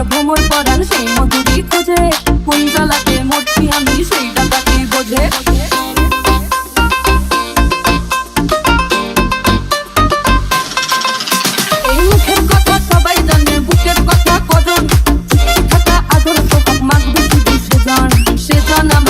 আমার ভ্রমর পরাণ সেই মধুরি খোঁজে। ফুল জ্বালাতে মরছি আমি সেই ডাকাতি বোঝে। Sejan, Sejan,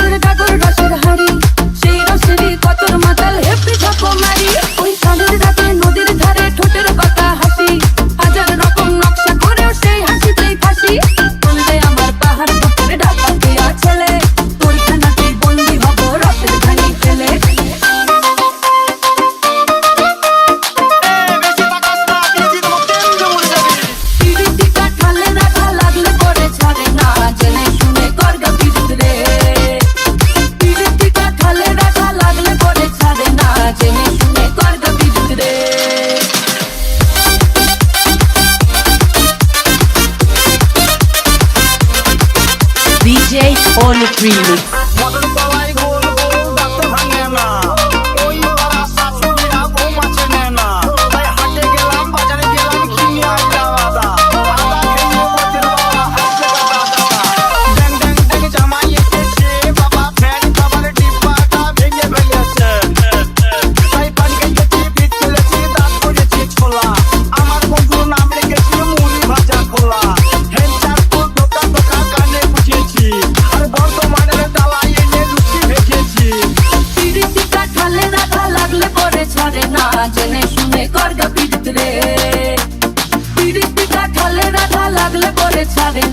DJ on Remix.